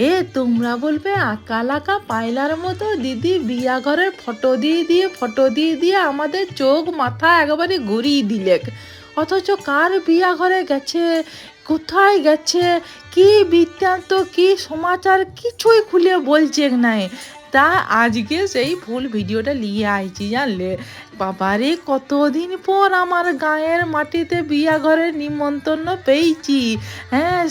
এ, তোমরা বলবে আঁকা লাকা পায়লার মতো দিদি বিয়া ঘরের ফটো দিয়ে দিয়ে, ফটো দিয়ে দিয়ে আমাদের চোখ মাথা একেবারে ঘুরিয়ে দিলে। অথচ কার বিয়া ঘরে গেছে? কোথায় গেছে? কি বৃত্তান্ত, কি সমাচার কিছুই খুলে বলছে নাই। তা আজকে সেই ফুল ভিডিওটা নিয়ে আইছি জানলে? বাবারে, কতদিন পর আমার গায়ের মাটিতে বিয়া ঘরের নিমন্ত্রণ পেয়েছি। হ্যাঁ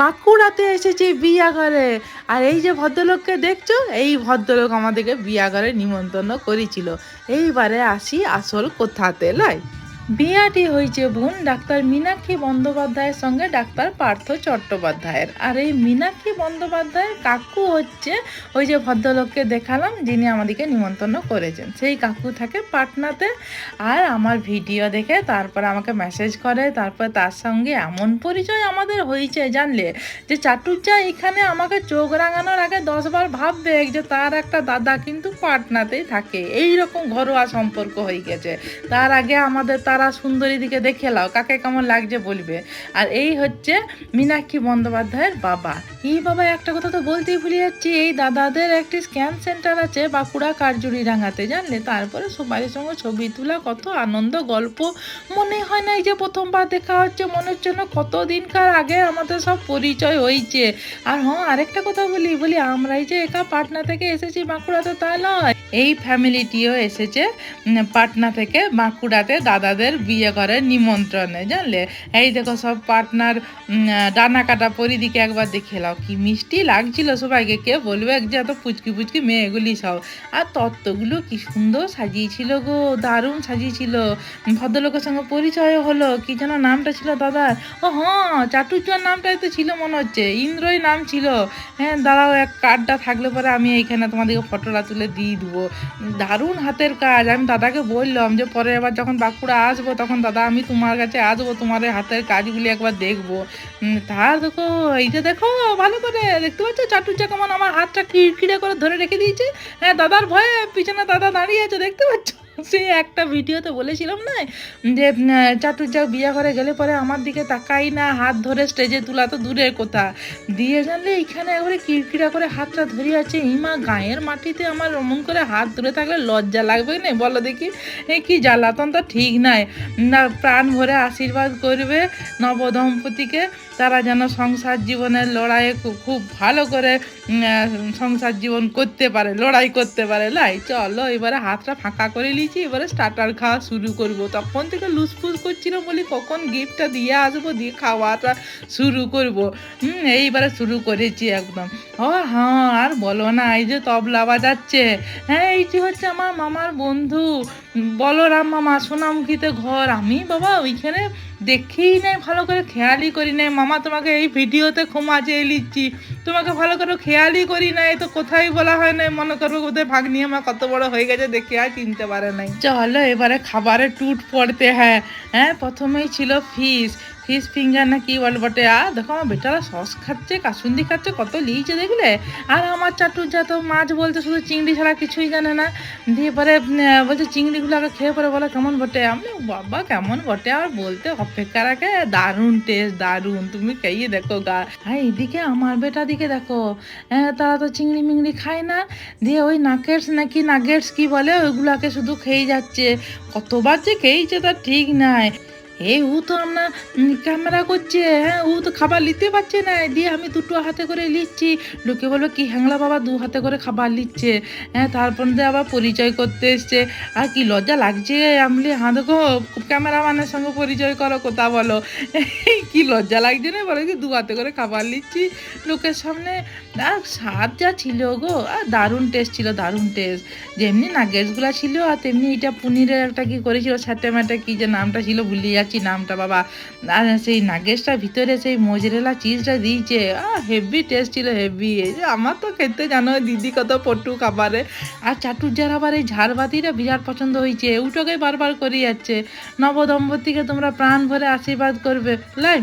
বাঁকুড়াতে এসেছি বিয়া ঘরে আর এই যে ভদ্রলোককে দেখছ? এই ভদ্রলোক আমাদেরকে বিয়া ঘরে নিমন্ত্রণ করেছিল। এইবারে আসি আসল কোথাতে, লাই? বিয়াটি হয়েছে বোন ডাক্তার মীনাক্ষী বন্দ্যোপাধ্যায়ের সঙ্গে ডাক্তার পার্থ চট্টোপাধ্যায়ের। আর এই মীনাক্ষী বন্দ্যোপাধ্যায়ের কাকু হচ্ছে ওই যে ভদ্রলোককে দেখালাম, যিনি আমাদেরকে নিমন্ত্রণ করেছেন। সেই কাকু থাকে পাটনাতে। আর আমার ভিডিও দেখে তারপর আমাকে মেসেজ করে, তারপর তার সঙ্গে এমন পরিচয় আমাদের হয়েছে জানলে? যে চাটুচা এখানে আমাকে চোখ রাঙানোর আগে দশবার ভাববে যে তার একটা দাদা কিন্তু পাটনাতেই থাকে। এই রকম ঘরোয়া সম্পর্ক হয়ে গেছে। তার আগে আমাদের, তারা সুন্দরী দিকে দেখে লাও, কাকে কেমন লাগছে বলবে। আর এই হচ্ছে মীনাক্ষী বন্দ্যোপাধ্যায়ের বাবা। এই বাবা, একটা কথা তো বলতেই ভুলে যাচ্ছি, এই দাদাদের একটি স্ক্যান সেন্টার আছে বাঁকুড়া কারজুরি ডাঙাতে জানলে? তারপরে সবাই সঙ্গে ছবি তোলা, কত আনন্দ, গল্প। মনে হয় না এই যে প্রথমবার দেখা হচ্ছে, মনে হচ্ছে না কতদিনকার আগে আমাদের সব পরিচয় হয়েছে আর হ্যাঁ আরেকটা কথা বলি বলি আমরাই যে একা পাটনা থেকে এসেছি বাঁকুড়াতে তা নয়। এই ফ্যামিলিটিও এসেছে পাটনা থেকে বাঁকুড়াতে দাদাদের বিয়ে করে নিমন্ত্রণে, জানলে? এই দেখো সব পার্টনার ডানা কাটা পরিদিকে একবার দেখে লাও কি মিষ্টি লাগছিল সবাইকে। কে বলবে? যে এত পুচকি পুচকি মেয়েগুলি সব। আর তত্ত্বগুলো কি সুন্দর সাজিয়েছিল গো, দারুণ সাজিয়েছিল। ভদ্রলোকের সঙ্গে পরিচয় হলো, কি যেন নামটা ছিল দাদার ও হ্যাঁ চাটুর্যর নামটাই তো ছিল মনে হচ্ছে, ইন্দ্রই নাম ছিল। হ্যাঁ দাঁড়াও, এক কার্ডটা থাকলে পরে আমি এইখানে তোমাদেরকে ফটোটা তুলে দিয়ে দেবো। দারুণ হাতের কাজ, আমি দাদাকে বললাম যে পরে এবার যখন বাঁকুড়া আসব তখন দাদা, আমি তোমার কাছে আসব তোমার হাতের কাজগুলি একবার দেখব। তার দেখো, এই যে দেখো, ভালো করে দেখতে পাচ্ছ চাটুচা কেমন আমার হাতটা কিড়কিড়ে করে ধরে রেখে দিয়েছে। হ্যাঁ দাদার ভয়ে পিছনে দাদা দাঁড়িয়ে আছে, দেখতে পাচ্ছ? সেই একটা ভিডিওতে বলেছিলাম না, যে চাটুচা বিয়ে করে গেলে পরে আমার দিকে তাকাই না, হাত ধরে স্টেজে তোলা তো দূরের কথা। দিয়ে জানলে এখানে একবারে কিরকিরা করে হাতটা ধরে আছে। ইমা, গায়ের মাটিতে আমার অমন করে হাত ধরে থাকলে লজ্জা লাগবে না? বলো দেখি। কি জ্বালাতন? তো ঠিক নাই। না, প্রাণ ভরে আশীর্বাদ করবে নবদম্পতিকে। তারা যেন সংসার জীবনের লড়াইয়ে খুব ভালো করে সংসার জীবন করতে পারে, লড়াই করতে পারে। লাই, চলো, এবারে হাতটা ফাঁকা করে নিয়েছি এবারে স্টার্টার খাওয়া শুরু করব। তখন থেকে লুসফুস করছিলাম বলি, কখন গিফটটা দিয়ে আসব, দিয়ে খাওয়াটা শুরু করব? হুম, এইবারে শুরু করেছি একদম। ও হ্যাঁ আর বলো না, এই যে তবলা বাজাচ্ছে। হ্যাঁ এইটি হচ্ছে আমার মামার বন্ধু। বলরাম মামা, সোনামুখীতে ঘর। আমি বাবা ওইখানে দেখেই নাই, ভালো করে খেয়ালই করি নাই। মামা তোমাকে এই ভিডিওতে ক্ষমা চেয়ে নিচ্ছি। তোমাকে ভালো করে খেয়ালই করি নাই, তো কোথায় বলা হয় নাই? মনে করব কোথায় ভাগ নিয়ে আমার কত বড় হয়ে গেছে, দেখে আর চিনতে পারে নাই। চলো এবারে খাবারে টুট পড়তে হ্যাঁ। হ্যাঁ প্রথমেই ছিল ফিশ। ফিশ ফিঙ্গার না কি বল বটে আর দেখো আমার বেটারা সস খাচ্ছে, কাসুন্দি খাচ্ছে, কত লিয়েছে দেখলে? আর আমার চাটুর যা তো মাছ বলতে শুধু চিংড়ি ছাড়া কিছুই জানে না। দিয়ে পরে বলছে চিংড়িগুলো আগে খেয়ে পরে বলে, কেমন বটে? আমি বাবা, কেমন বটে? আর বলতে অপেক্ষা রাখে, দারুণ টেস্ট দারুণ। তুমি খাইয়ে দেখো গা। হ্যাঁ এইদিকে আমার বেটা দিকে দেখো হ্যাঁ তারা তো চিংড়ি মিংড়ি খায় না। দিয়ে ওই নাকেটস নাকি নাগেটস কি বলে? ওইগুলাকে শুধু খেয়ে যাচ্ছে। কতবার যে খেয়েছে তার ঠিক নাই। এই ও তো আমরা ক্যামেরা করছে হ্যাঁ ও তো খাবার নিতে পারছে না। দিয়ে আমি দুটো হাতে করে নিচ্ছি। লোকে বলবে, কি হ্যাংলা বাবা, দু হাতে করে খাবার নিচ্ছে। হ্যাঁ তারপর দিয়ে আবার পরিচয় করতে এসছে। আর কি লজ্জা লাগছে আমি হ্যাঁ দেখো ক্যামেরাম্যানের সঙ্গে পরিচয় করো, কথা বলো। কি লজ্জা লাগছে না, বলো কি দু হাতে করে খাবার নিচ্ছি লোকের সামনে। আর স্বাদ যা ছিল গো, আর দারুণ টেস্ট ছিল, দারুণ টেস্ট যেমনি নাগেটসগুলো ছিল, আর তেমনি এটা পনিরের একটা কি করেছিল সাটে মাটে কি যে নামটা ছিল ভুলে যাচ্ছি নামটা বাবা। আর সেই নাগেশটা ভিতরে সেই মোজরেলা চিজটা দিয়েছে। হেভি টেস্ট ছিল হেভি আমার তো খেতে জানো, দিদি কত পটু খাবারে। আর চাটুর যার আবার এই ঝাড়বাতিটা বিরাট পছন্দ হয়েছে। উটোকে বারবার করে যাচ্ছে নবদম্পতিকে তোমরা প্রাণ ভরে আশীর্বাদ করবে। লাই